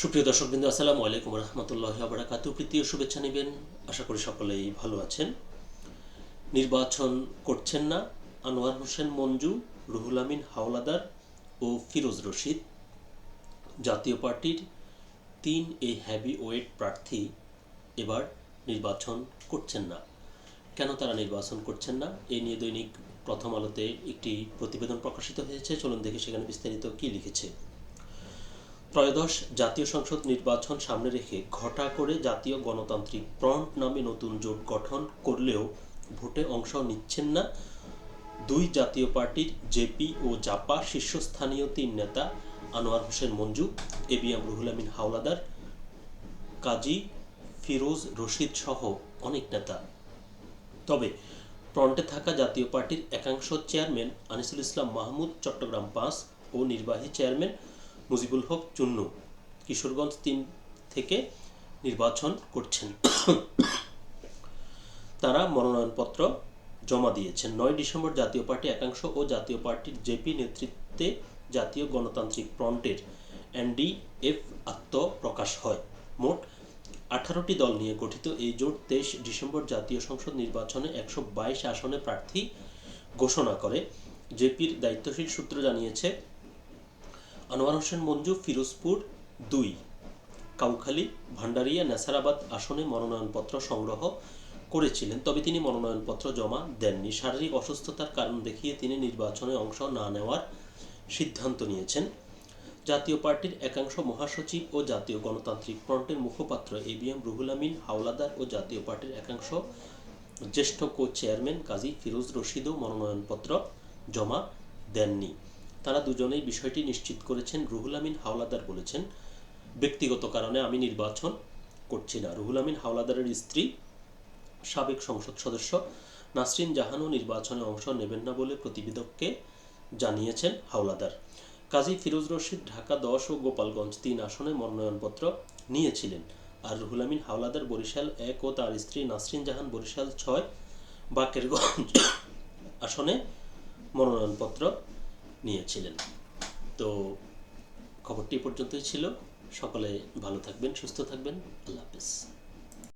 সুপ্রিয় দর্শকবৃন্দ আসসালামু আলাইকুম রহমতুল্লাহ আবরাকাত প্রীতীয় শুভেচ্ছা নেবেন। আশা করি সকলেই ভালো আছেন। নির্বাচন করছেন না আনোয়ার হোসেন মঞ্জু, রুহুল আমিন হাওলাদার ও ফিরোজ রশিদ। জাতীয় পার্টির তিন এই হ্যাভি ওয়েট প্রার্থী এবার নির্বাচন করছেন না। কেন তারা নির্বাচন করছেন না? এই নিয়ে দৈনিক প্রথম আলোতে একটি প্রতিবেদন প্রকাশিত হয়েছে। চলুন দেখে সেখানে বিস্তারিত কী লিখেছে। ত্রয়োদশ জাতীয় সংসদ নির্বাচন সামনে রেখে ঘটা করে জাতীয় গণতান্ত্রিক ফ্রন্ট নামে নতুন জোট গঠন করলেও ভোটে অংশ নিচ্ছেন না দুই জাতীয় পার্টির জেপি ও জাপা শীর্ষস্থানীয় তিন নেতা Anwar Hossain Manju, A B ABM Ruhul Amin Hawlader, Kazi Firoz Rashid সহ অনেক নেতা। তবে ফ্রন্টে থাকা জাতীয় পার্টির একাংশ চেয়ারম্যান আনিসুল ইসলাম মাহমুদ, চট্টগ্রাম পাঁচ ও নির্বাহী চেয়ারম্যান মুজিবুল হক চুন্নু কিশোরগঞ্জ তিন থেকে নির্বাচন করছেন। তারা মনোনয়নপত্র জমা দিয়েছেন। নয় ডিসেম্বর জাতীয় পার্টি একাংশ ও জাতীয় পার্টির জেপি নেতৃত্বে জাতীয় গণতান্ত্রিক ফ্রন্টের এনডিএফ আত্মপ্রকাশ হয়। মোট আঠারোটি দল নিয়ে গঠিত এই জোট তেইশ ডিসেম্বর জাতীয় সংসদ নির্বাচনে একশো বাইশ আসনে প্রার্থী ঘোষণা করে। জেপির দায়িত্বশীল সূত্র জানিয়েছে আনোয়ার হোসেন মঞ্জু, ফিরোজপুর দুই। কাউখালী ভান্ডারিয়া নেসারাবাদ আসনে মনোনয়নপত্র সংগ্রহ করেছিলেন, তবে তিনি মনোনয়নপত্র জমা দেননি। শারীরিক অসুস্থতার কারণ দেখিয়ে তিনি নির্বাচনে অংশ না নেওয়ার সিদ্ধান্ত নিয়েছেন। জাতীয় পার্টির একাংশ মহাসচিব ও জাতীয় গণতান্ত্রিক ফ্রন্টের মুখপাত্র এবিএম রুহুল আমিন, হাওলাদার ও জাতীয় পার্টির একাংশ জ্যেষ্ঠ কো চেয়ারম্যান কাজী ফিরোজ রশিদও মনোনয়নপত্র জমা দেননি। তারা দুজনেই বিষয়টি নিশ্চিত করেছেন, রুহুল আমিন হাওলাদার বলেছেন। ব্যক্তিগত কারণে আমি নির্বাচন করছি না। রুহুল আমিন হাওলাদারের স্ত্রী, সাবেক সংসদ সদস্য নাসরিন জাহানও নির্বাচনে অংশ নেবেন না বলে প্রতিবেদককে জানিয়েছেন হাওলাদার। কাজী ফিরোজ রশিদ ঢাকা দশ ও গোপালগঞ্জ তিন আসনে মনোনয়নপত্র নিয়েছিলেন। আর রুহুল আমিন হাওলাদার বরিশাল এক ও তার স্ত্রী নাসরিন জাহান বরিশাল ছয় বাকেরগঞ্জ আসনে মনোনয়নপত্র নিয়েছিলেন। তো খবরটি পর্যন্তই ছিল। সকলে ভালো থাকবেন সুস্থ থাকবেন। আল্লাহ হাফেজ।